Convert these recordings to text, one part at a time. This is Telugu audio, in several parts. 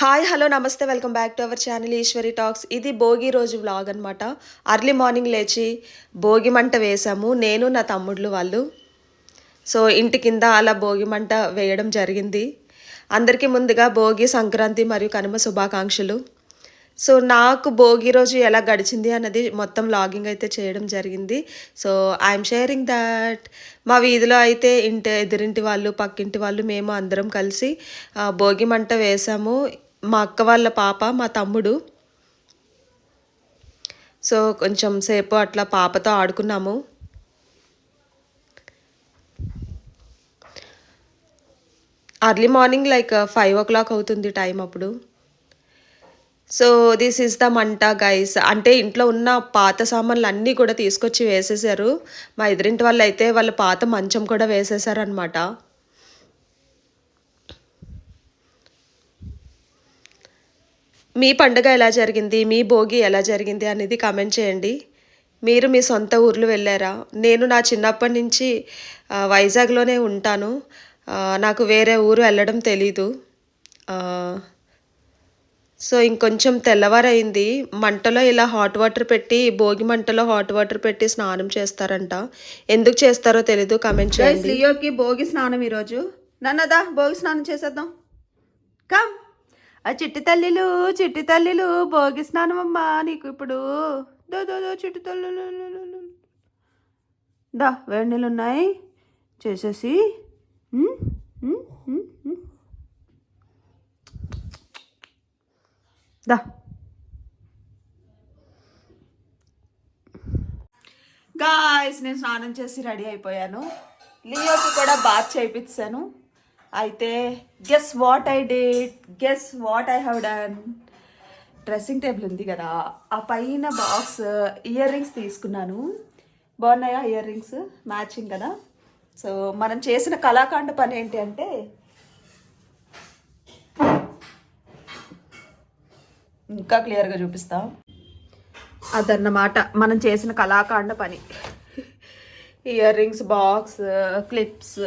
Hi hello namaste welcome back to our channel Eshwari talks. ఇది భోగి రోజు వ్లాగ్ అనమాట అర్లీ మార్నింగ్ లేచి భోగి మంట వేసాము. నేను నా తమ్ముళ్ళు వాళ్ళు. సో ఇంటి కింద అలా భోగి మంట వేయడం జరిగింది. అందరికీ ముందుగా భోగి సంక్రాంతి మరియు కనుమ శుభాకాంక్షలు. సో నాకు భోగి రోజు ఎలా గడిచింది అన్నది మొత్తం లాగింగ్ అయితే చేయడం జరిగింది. సో ఐఎమ్ షేరింగ్ దట్ మా వీధిలో అయితే ఇంటి ఎదురింటి వాళ్ళు పక్కింటి వాళ్ళు మేము అందరం కలిసి భోగి మంట వేసాము. మా అక్క వాళ్ళ పాప మా తమ్ముడు. సో కొంచెం సేపు అట్లా పాపతో ఆడుకున్నాము. Early morning like five o'clock అవుతుంది టైం అప్పుడు. సో దిస్ ఈస్ ద మంట గైస్ అంటే ఇంట్లో ఉన్న పాత సామాన్లు అన్నీ కూడా తీసుకొచ్చి వేసేసారు. మా ఎదురింటి వాళ్ళు అయితే వాళ్ళ పాత మంచం కూడా వేసేసారనమాట మీ పండుగ ఎలా జరిగింది? మీ భోగి ఎలా జరిగింది? అనేది కామెంట్ చేయండి. మీరు మీ సొంత ఊర్లు వెళ్ళారా? నేను నా చిన్నప్పటి నుంచి వైజాగ్లోనే ఉంటాను. నాకు వేరే ఊరు వెళ్ళడం తెలీదు. సో ఇంకొంచెం తెల్లవారైంది. మంటలో ఇలా హాట్ వాటర్ పెట్టి భోగి మంటలో హాట్ వాటర్ పెట్టి స్నానం చేస్తారంట. ఎందుకు చేస్తారో తెలీదు కామెంట్ చేయండి. లియోకి భోగి స్నానం ఈరోజు. నన్నదా? భోగి స్నానం చేసేద్దాం. కమ్. ఆ చిట్టి తల్లిలు చిట్టి తల్లిలు భోగి స్నానమమ్మా నీకు ఇప్పుడు. దో దో దో చిట్టి తల్లులు దా వేడి నీళ్ళు ఉన్నాయి. చేసేసి. దా. గాయస్ నేను స్నానం చేసి రెడీ అయిపోయాను. లియోకి కూడా బాత్ చేయించాను అయితే guess what I date guess what I have done dressing table ఉంది కదా. ఆ పైన బాక్స్ ఇయర్ రింగ్స్ తీసుకున్నాను. బాగున్నాయా ఇయర్ రింగ్స్ మ్యాచింగ్ కదా? సో మనం చేసిన కళాకాండ పని ఏంటి అంటే ఇంకా క్లియర్గా చూపిస్తాం. అదన్నమాట. మనం చేసిన కళాకాండ పని. Earrings box clips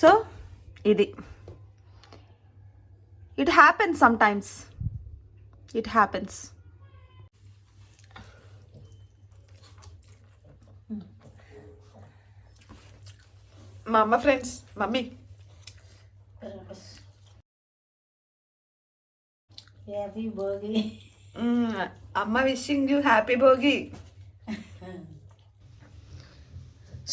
so ఇది. It happens sometimes it happens మా అమ్మ friends mummy. Happy Bhogi hmm. అమ్మ wishing you happy Bhogi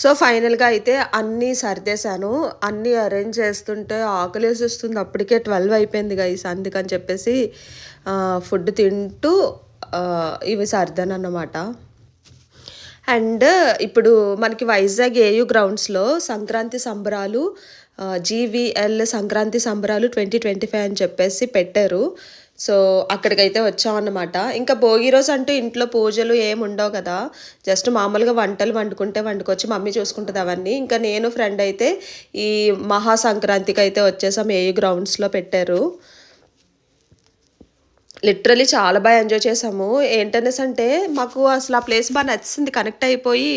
so ఫైనల్గా అయితే అన్నీ సర్దేశాను. అన్నీ అరేంజ్ చేస్తుంటే ఆకలి వస్తుంది అప్పటికే ట్వెల్వ్ అయిపోయింది గైస్ అందుకని చెప్పేసి ఫుడ్ తింటూ ఇవి సర్దాను అన్నమాట అండ్ ఇప్పుడు మనకి వైజాగ్ ఏయూ గ్రౌండ్స్లో సంక్రాంతి సంబరాలు జీవీఎల్ సంక్రాంతి సంబరాలు ట్వంటీ ట్వంటీ ఫైవ్ అని చెప్పేసి పెట్టారు. సో అక్కడికైతే వచ్చామన్నమాట. ఇంకా భోగి రోజు అంటూ ఇంట్లో పూజలు ఏమి ఉండవు కదా. జస్ట్ మామూలుగా వంటలు వండుకుంటే వండుకొచ్చి మమ్మీ చూసుకుంటుంది అవన్నీ. ఇంకా నేను ఫ్రెండ్ అయితే ఈ మహా సంక్రాంతికి అయితే వచ్చేసాం ఏ గ్రౌండ్స్లో పెట్టారు. లిటరలీ చాలా బాగా ఎంజాయ్ చేసాము ఏంటనేసి అంటే మాకు అసలు ఆ ప్లేస్ బాగా నచ్చింది. కనెక్ట్ అయిపోయి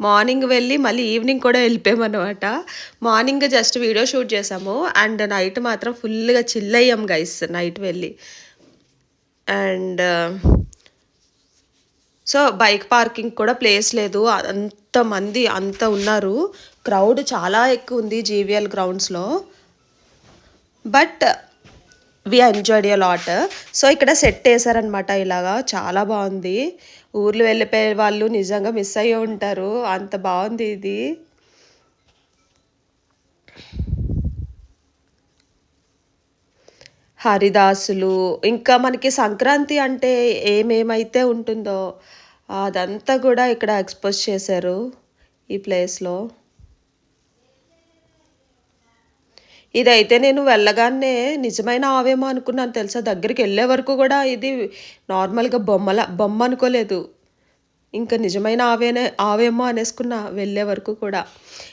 మార్నింగ్ వెళ్ళి మళ్ళీ ఈవినింగ్ కూడా వెళ్ళిపోయామన్నమాట. మార్నింగ్ జస్ట్ వీడియో షూట్ చేసాము అండ్ నైట్ మాత్రం ఫుల్గా చిల్ అయ్యాం గైస్ నైట్ వెళ్ళి. అండ్ సో బైక్ పార్కింగ్ కూడా ప్లేస్ లేదు. అంతమంది అంత ఉన్నారు. క్రౌడ్ చాలా ఎక్కువ ఉంది జీవీఎల్ గ్రౌండ్స్లో. But we enjoyed a lot so ఇక్కడ సెట్ వేసారనమాట ఇలాగా. చాలా బాగుంది. ఊర్లు వెళ్ళిపోయే వాళ్ళు నిజంగా మిస్ అయ్యి ఉంటారు. అంత బాగుంది ఇది. హరిదాసులు. ఇంకా మనకి సంక్రాంతి అంటే ఏమేమైతే ఉంటుందో అదంతా కూడా ఇక్కడ ఎక్స్పోజ్ చేశారు ఈ ప్లేస్లో ఇదైతే నేను వెళ్ళగానే నిజమైన ఆవేమో అనుకున్నాను తెలుసా? దగ్గరికి వెళ్ళే వరకు కూడా ఇది నార్మల్గా బొమ్మల బొమ్మ అనుకోలేదు. ఇంకా నిజమైన ఆవేనే ఆవేమో అనేసుకున్నా వెళ్ళే వరకు కూడా.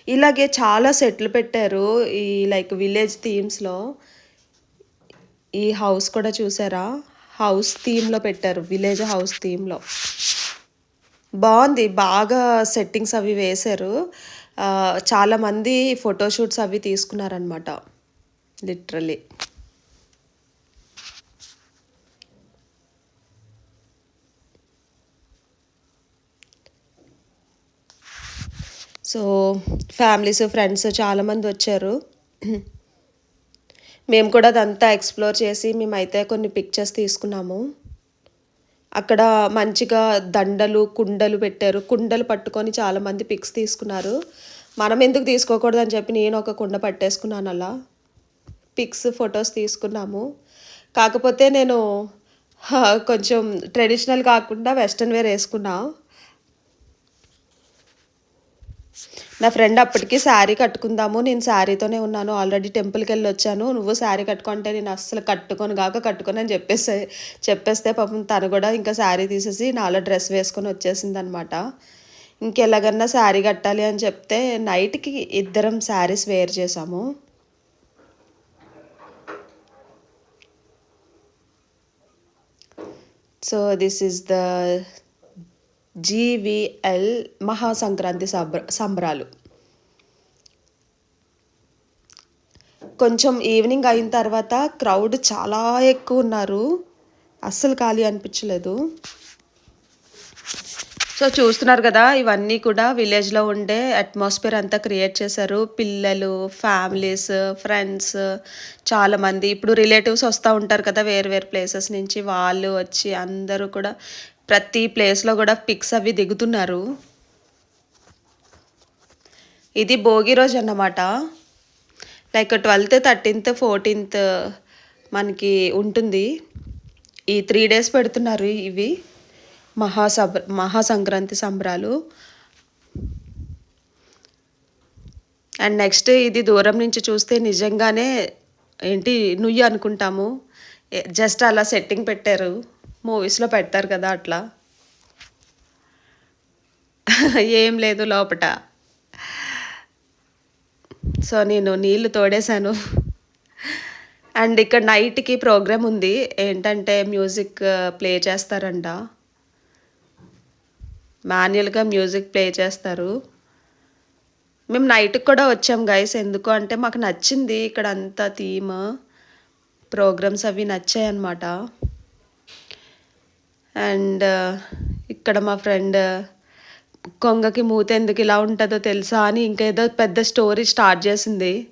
ఇలాగే చాలా సెట్లు పెట్టారు ఈ లైక్ విలేజ్ థీమ్స్లో. ఈ హౌస్ కూడా చూసారా? హౌస్ థీమ్లో పెట్టారు విలేజ్ హౌస్ థీమ్లో. బాగుంది బాగా సెట్టింగ్స్ అవి వేశారు. చాలామంది ఫోటోషూట్స్ అవి తీసుకున్నారనమాట లిటరలీ. సో ఫ్యామిలీస్ ఫ్రెండ్స్ చాలామంది వచ్చారు. మేము కూడా అదంతా ఎక్స్ప్లోర్ చేసి మేమైతే కొన్ని పిక్చర్స్ తీసుకున్నాము. అక్కడ మంచిగా దండలు కుండలు పెట్టారు. కుండలు పట్టుకొని చాలామంది పిక్స్ తీసుకున్నారు. మనం ఎందుకు తీసుకోకూడదని చెప్పి నేను ఒక కుండ పట్టేసుకున్నాను అలా. పిక్స్ ఫొటోస్ తీసుకున్నాము. కాకపోతే నేను కొంచెం ట్రెడిషనల్ కాకుండా వెస్ట్రన్ వేర్ వేసుకున్నా. నా ఫ్రెండ్ అప్పటికి శారీ కట్టుకుందాము నేను శారీతోనే ఉన్నాను. ఆల్రెడీ టెంపుల్కి వెళ్ళి వచ్చాను నువ్వు శారీ కట్టుకుంటే నేను అస్సలు కట్టుకొని కాక కట్టుకొని అని చెప్పేసి చెప్పేస్తే పాపం తను కూడా ఇంకా శారీ తీసేసి నాలో డ్రెస్ వేసుకొని వచ్చేసింది అనమాట ఇంకెలాగన్నా శారీ కట్టాలి అని చెప్తే నైట్కి ఇద్దరం శారీస్ వేర్ చేసాము so this is the GVL Mahasankranti సంబ సంబరాలు కొంచెం ఈవినింగ్ అయిన తర్వాత క్రౌడ్ చాలా ఎక్కువ ఉన్నారు. అస్సలు ఖాళీ అనిపించలేదు. సో చూస్తున్నారు కదా ఇవన్నీ కూడా విలేజ్లో ఉండే అట్మాస్ఫియర్ అంతా క్రియేట్ చేశారు. పిల్లలు ఫ్యామిలీస్ ఫ్రెండ్స్ చాలామంది. ఇప్పుడు రిలేటివ్స్ వస్తూ ఉంటారు కదా వేరు వేరు ప్లేసెస్ నుంచి. వాళ్ళు వచ్చి అందరూ కూడా ప్రతి ప్లేస్లో కూడా పిక్స్ అవి దిగుతున్నారు. ఇది భోగి రోజు అన్నమాట. లైక్ ట్వెల్త్ థర్టీన్త్ ఫోర్టీన్త్ మనకి ఉంటుంది. ఈ త్రీ డేస్ పెడుతున్నారు ఇవి. మహాసభ మహాసంక్రాంతి సంబరాలు. అండ్ నెక్స్ట్ ఇది దూరం నుంచి చూస్తే నిజంగానే ఏంటి నుయ్యి అనుకుంటాము. జస్ట్ అలా సెట్టింగ్ పెట్టారు. మూవీస్లో పెడతారు కదా అట్లా. ఏం లేదు లోపట. సో నేను నీళ్ళు తోడేశాను. అండ్ ఇక్కడ నైట్కి ప్రోగ్రామ్ ఉంది. ఏంటంటే మ్యూజిక్ uh, ప్లే చేస్తారంట. మాన్యువల్గా మ్యూజిక్ ప్లే చేస్తారు. మేము నైట్కి కూడా వచ్చాం గైస్. ఎందుకు అంటే మాకు నచ్చింది ఇక్కడ అంతా థీమ్. ప్రోగ్రామ్స్ అవి నచ్చాయన్నమాట. అండ్ ఇక్కడ మా ఫ్రెండ్ కొంగకి మూత ఎందుకు ఇలా ఉంటుందో తెలుసా అని ఇంకేదో పెద్ద స్టోరీ స్టార్ట్ చేసింది.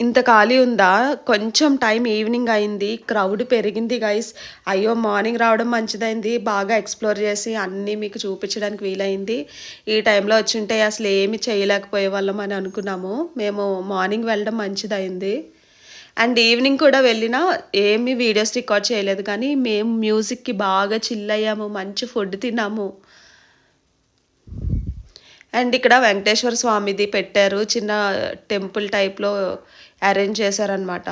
ఇంత ఖాళీ ఉందా? కొంచెం టైం ఈవినింగ్ అయింది. క్రౌడ్ పెరిగింది గైస్. అయ్యో మార్నింగ్ రావడం మంచిదైంది. బాగా ఎక్స్ప్లోర్ చేసి అన్నీ మీకు చూపించడానికి వీలైంది. ఈ టైంలో వచ్చింటే అసలు ఏమి చేయలేకపోయే వాళ్ళం అని అనుకున్నాము. మేము మార్నింగ్ వెళ్ళడం మంచిదైంది. అండ్ ఈవినింగ్ కూడా వెళ్ళినా ఏమి వీడియోస్ రికార్డ్ చేయలేదు. కానీ మేము మ్యూజిక్కి బాగా చిల్ అయ్యాము. మంచి ఫుడ్ తిన్నాము. అండ్ ఇక్కడ వెంకటేశ్వర స్వామిది పెట్టారు. చిన్న టెంపుల్ టైప్లో అరేంజ్ చేశారనమాట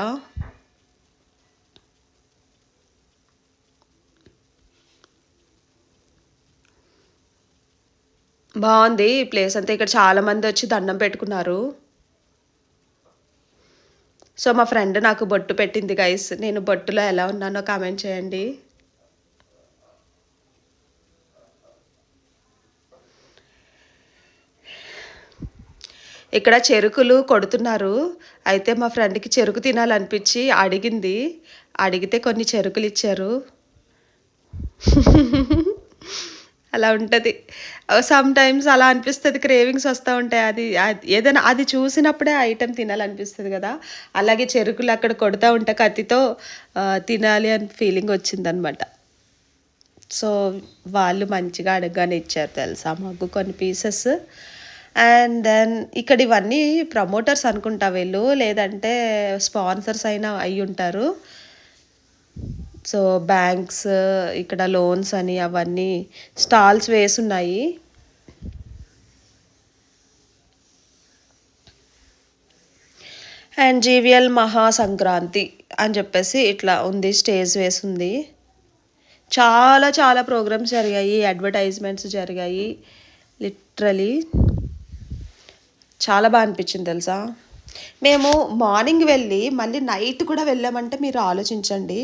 బాగుంది ఈ ప్లేస్ అంతా. ఇక్కడ చాలా మంది వచ్చి దండం పెట్టుకున్నారు. సో మా ఫ్రెండ్ నాకు బొట్టు పెట్టింది గైస్ నేను బొట్టులో ఎలా ఉన్నానో కామెంట్ చేయండి. ఇక్కడ చెరుకులు కొడుతున్నారు. అయితే మా ఫ్రెండ్కి చెరుకు తినాలనిపించి అడిగింది. అడిగితే కొన్ని చెరుకులు ఇచ్చారు. అలా ఉంటుంది. సమ్ టైమ్స్ అలా అనిపిస్తుంది. క్రేవింగ్స్ వస్తూ ఉంటాయి. అది అది- ఏదైనా అది చూసినప్పుడే ఐటెం తినాలనిపిస్తుంది కదా. అలాగే చెరుకులు అక్కడ కొడుతూ ఉంటే కత్తితో తినాలి అని ఫీలింగ్ వచ్చిందనమాట సో వాళ్ళు మంచిగా అడగగానే ఇచ్చారు తెలుసా మాకు కొన్ని పీసెస్. అండ్ దెన్ ఇక్కడ ఇవన్నీ ప్రమోటర్స్ అనుకుంటా వీళ్ళు. లేదంటే స్పాన్సర్స్ అయినా అయి ఉంటారు. సో బ్యాంక్స్ ఇక్కడ లోన్స్ అని అవన్నీ స్టాల్స్ వేసున్నాయి. అండ్ జీవిఎల్ మహా సంక్రాంతి అని చెప్పేసి ఇట్లా ఉంది స్టేజ్ వేసింది. చాలా చాలా ప్రోగ్రామ్స్ జరిగాయి అడ్వర్టైజ్మెంట్స్ జరిగాయి లిటరలీ. చాలా బాగా అనిపించింది తెలుసా? మేము మార్నింగ్ వెళ్ళి మళ్ళీ నైట్ కూడా వెళ్ళామంటే మీరు ఆలోచించండి.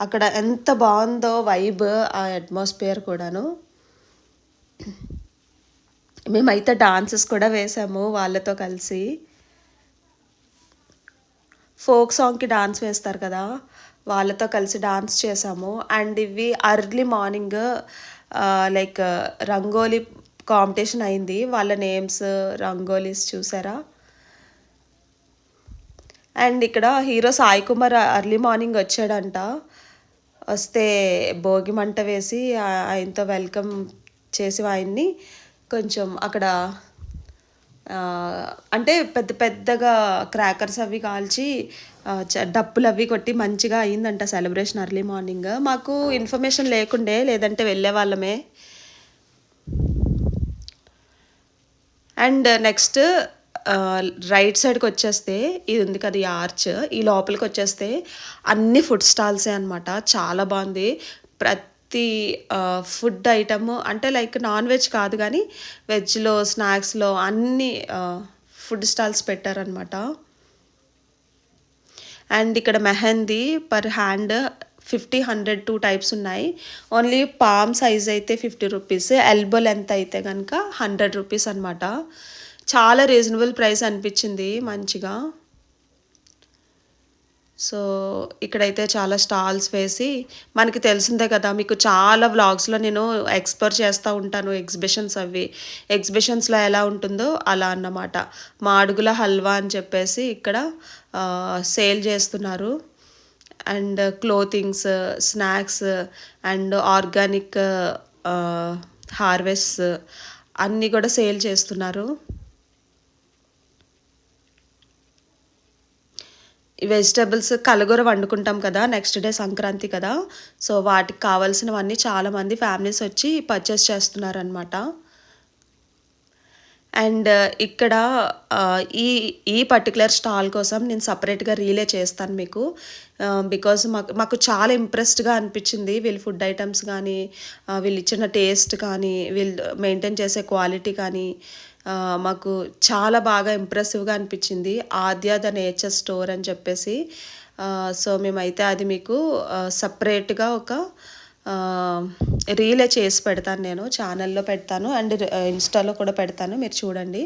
అక్కడ ఎంత బాగుందో వైబ్ ఆ అట్మాస్ఫియర్ కూడాను. మేమైతే డాన్సెస్ కూడా వేసాము వాళ్ళతో కలిసి. ఫోక్ సాంగ్కి డాన్స్ వేస్తారు కదా వాళ్ళతో కలిసి డాన్స్ చేసాము. అండ్ ఇవి early morning like rangoli competition అయింది. వాళ్ళ నేమ్స్ రంగోలీస్ చూసారా? అండ్ ఇక్కడ hero Sai Kumar early morning వచ్చాడంట. వస్తే భోగి మంట వేసి ఆయనతో వెల్కమ్ చేసి ఆయన్ని కొంచెం అక్కడ అంటే పెద్ద పెద్దగా క్రాకర్స్ అవి కాల్చి డప్పులు అవి కొట్టి మంచిగా అయిందంట సెలబ్రేషన్ అర్లీ మార్నింగ్ మాకు ఇన్ఫర్మేషన్ లేకుండే లేదంటే వెళ్ళే వాళ్ళమే. అండ్ నెక్స్ట్ రైట్ సైడ్కి వచ్చేస్తే ఇది ఉంది కదా ఈ ఆర్చ్. ఈ లోపలికి వచ్చేస్తే అన్ని ఫుడ్ స్టాల్సే అనమాట చాలా బాగుంది. ప్రతి ఫుడ్ ఐటమ్ అంటే లైక్ నాన్ వెజ్ కాదు కానీ వెజ్లో స్నాక్స్లో అన్ని ఫుడ్ స్టాల్స్ పెట్టారనమాట అండ్ ఇక్కడ mehndi per hand fifty hundred two types ఉన్నాయి. ఓన్లీ పామ్ సైజ్ అయితే ఫిఫ్టీ రూపీస్ ఎల్బో లెంత్ అయితే కనుక హండ్రెడ్ రూపీస్ అనమాట చాలా రీజనబుల్ ప్రైస్ అనిపించింది మంచిగా. సో ఇక్కడైతే చాలా స్టాల్స్ వేసి మనకి తెలిసిందే కదా మీకు చాలా వ్లాగ్స్లో నేను ఎక్స్ప్లోర్ చేస్తూ ఉంటాను ఎగ్జిబిషన్స్ అవి. ఎగ్జిబిషన్స్లో ఎలా ఉంటుందో అలా అన్నమాట. మాడుగుల హల్వా అని చెప్పేసి ఇక్కడ సేల్ చేస్తున్నారు. And clothings snacks and organic harvest అన్నీ కూడా సేల్ చేస్తున్నారు. ఈ వెజిటబుల్స్ కలగూర వండుకుంటాం కదా నెక్స్ట్ డే సంక్రాంతి కదా. సో వాటికి కావాల్సినవన్నీ చాలామంది ఫ్యామిలీస్ వచ్చి పర్చేస్ చేస్తున్నారనమాట అండ్ uh, ఇక్కడ uh, ఈ ఈ పర్టికులర్ స్టాల్ కోసం నేను సపరేట్గా రీలే చేస్తాను మీకు. Uh, బికాజ్ మాకు మాకు చాలా ఇంప్రెస్డ్గా అనిపించింది వీళ్ళు ఫుడ్ ఐటమ్స్ కానీ వీళ్ళు ఇచ్చిన టేస్ట్ కానీ వీళ్ళు మెయింటైన్ చేసే క్వాలిటీ కానీ మాకు చాలా బాగా ఇంప్రెసివ్గా అనిపించింది. ఆద్య ద నేచర్ స్టోర్ అని చెప్పేసి సో మేమైతే అది మీకు సపరేట్గా ఒక రీలే చేసి పెడతాను నేను ఛానల్లో పెడతాను అండ్ ఇన్స్టాలో కూడా పెడతాను మీరు చూడండి.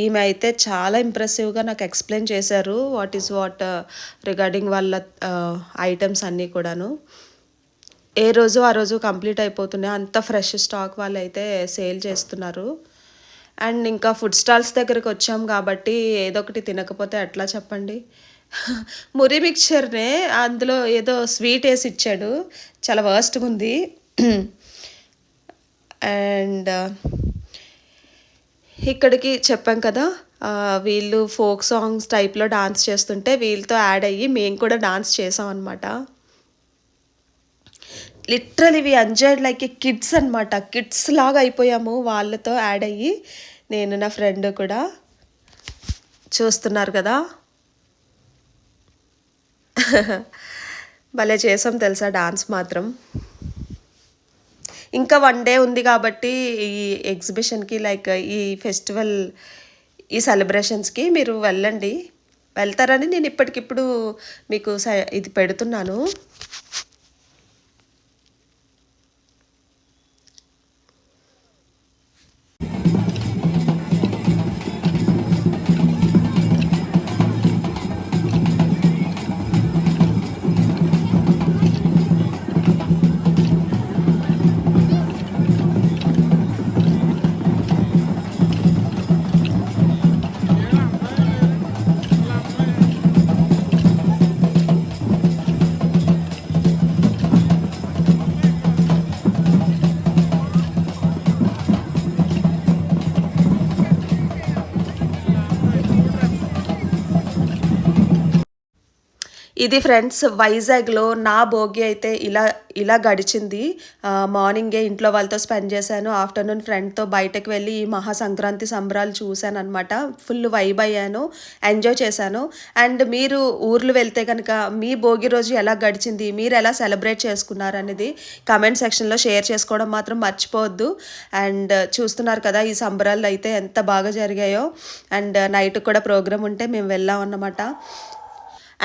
ఈమె అయితే చాలా ఇంప్రెసివ్గా నాకు ఎక్స్ప్లెయిన్ చేశారు వాట్ ఈస్ వాట్ రిగార్డింగ్ వాళ్ళ ఐటమ్స్ అన్నీ కూడాను. ఏ రోజు ఆ రోజు కంప్లీట్ అయిపోతున్నాయి అంత ఫ్రెష్ స్టాక్ వాళ్ళు అయితే సేల్ చేస్తున్నారు. అండ్ ఇంకా ఫుడ్ స్టాల్స్ దగ్గరికి వచ్చాం కాబట్టి ఏదో ఒకటి తినకపోతే ఎట్లా చెప్పండి. మురి మిక్చర్నే అందులో ఏదో స్వీట్ వేసి ఇచ్చాడు. చాలా వర్స్ట్గా ఉంది. అండ్ ఇక్కడికి చెప్పాం కదా వీళ్ళు ఫోక్ సాంగ్స్ టైప్లో డాన్స్ చేస్తుంటే వీళ్ళతో యాడ్ అయ్యి మేము కూడా డాన్స్ చేసాం అనమాట లిటరల్ ఇవి ఎంజాయ్డ్ లైక్ కిడ్స్ అనమాట కిడ్స్ లాగా అయిపోయాము వాళ్ళతో యాడ్ అయ్యి. నేను నా ఫ్రెండ్ కూడా చూస్తున్నారు కదా. భలే చేసాం తెలుసా డాన్స్ మాత్రం. ఇంకా వన్ డే ఉంది కాబట్టి ఈ ఎగ్జిబిషన్కి లైక్ ఈ ఫెస్టివల్ ఈ సెలబ్రేషన్స్కి మీరు వెళ్ళండి. వెళ్తారని నేను ఇప్పటికిప్పుడు మీకు ఇది పెడుతున్నాను. ఇది ఫ్రెండ్స్ వైజాగ్లో నా భోగి అయితే ఇలా ఇలా గడిచింది. మార్నింగే ఇంట్లో వాళ్ళతో స్పెండ్ చేశాను. ఆఫ్టర్నూన్ ఫ్రెండ్తో బయటకు వెళ్ళి ఈ మహా సంక్రాంతి సంబరాలు చూశాను అనమాట ఫుల్ వైబ్ అయ్యాను ఎంజాయ్ చేశాను. అండ్ మీరు ఊర్లు వెళ్తే కనుక మీ భోగి రోజు ఎలా గడిచింది మీరు ఎలా సెలబ్రేట్ చేసుకున్నారు అనేది కమెంట్ సెక్షన్లో షేర్ చేసుకోవడం మాత్రం మర్చిపోవద్దు. అండ్ చూస్తున్నారు కదా ఈ సంబరాలు అయితే ఎంత బాగా జరిగాయో. అండ్ నైట్ కూడా ప్రోగ్రామ్ ఉంటే మేము వెళ్ళాం అన్నమాట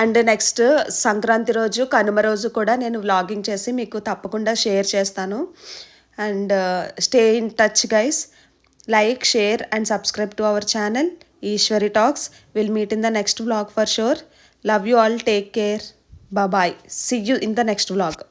అండ్ నెక్స్ట్ సంక్రాంతి రోజు కనుమ రోజు కూడా నేను వ్లాగింగ్ చేసి మీకు తప్పకుండా షేర్ చేస్తాను. And stay in touch guys like share and subscribe to our channel Eshwari talks will meet in the next vlog for sure love you all take care bye see you in the next vlog